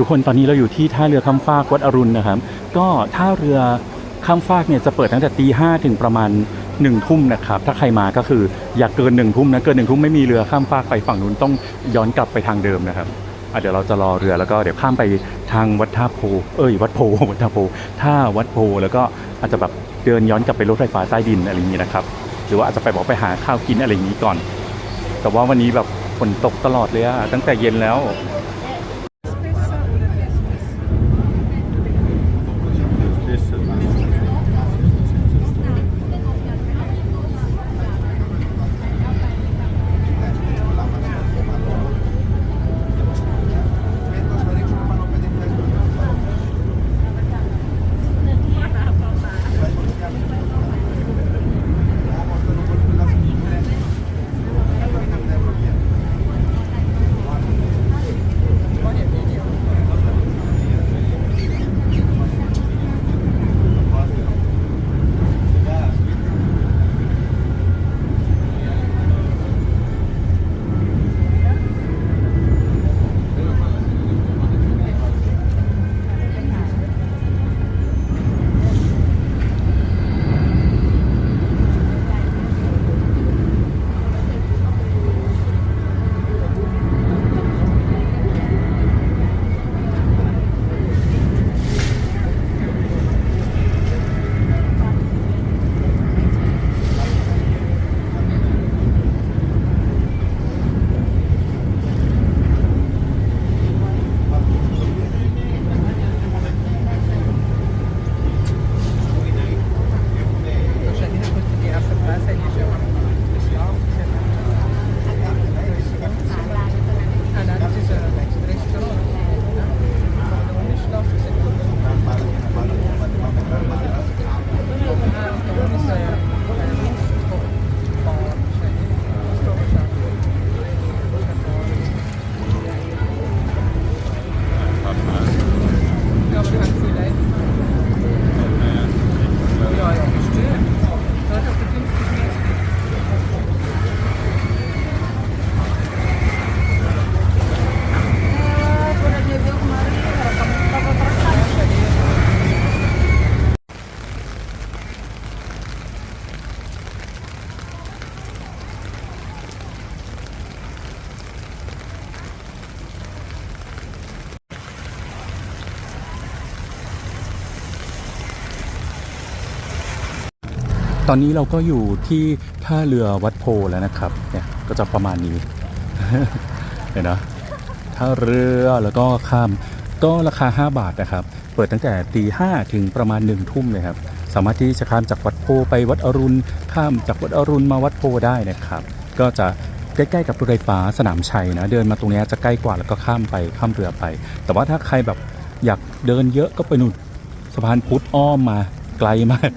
ทุกคนตอนนี้เราอยู่ที่ท่าเรือข้ามฟากวัดอรุณนะครับ ก็ท่าเรือข้ามฟากเนี่ยจะเปิดตั้งแต่ตีห้าถึงประมาณหนึ่งทุ่มนะครับถ้าใครมาก็คืออย่าเกินหนึ่งทุ่มนะเกินหนึ่งทุ่มไม่มีเรือข้ามฟากไปฝั่งนู้นต้องย้อนกลับไปทางเดิมนะครับอะเดี๋ยวเราจะรอเรือแล้วก็เดี๋ยวข้ามไปทางวัดท่าโพ เอ้ยวัดโพวัดท่าโพท่าวัดโพแล้วก็อาจจะแบบเดินย้อนกลับไปรถไฟฟ้าใต้ดินอะไรอย่างนี้นะครับหรือว่าอาจจะไปบอกไปหาข้าวกินอะไรอย่างนี้ก่อน แต่ว่าวันนี้แบบฝนตกตลอดเลยอะตั้งแต่เย็นแล้ว ตอนนี้เราก็อยู่ที่ท่าเรือวัดโพแล้วนะครับเนี่ยก็จะประมาณนี้เห็นนะท่าเรือแล้วก็ข้ามก็ราคา 5 บาทนะครับ เปิดตั้งแต่ตีห้าถึงประมาณหนึ่งทุ่มเลยครับ สามารถที่จะข้ามจากวัดโพไปวัดอรุณ ข้ามจากวัดอรุณมาวัดโพได้นะครับ ก็จะใกล้ๆกับรถไฟฟ้าสนามชัยนะ เดินมาตรงนี้จะใกล้กว่าแล้วก็ข้ามไปข้ามเรือไป แต่ว่าถ้าใครแบบอยากเดินเยอะก็ไปนู่นสะพานพุทธอ้อมมาไกลมาก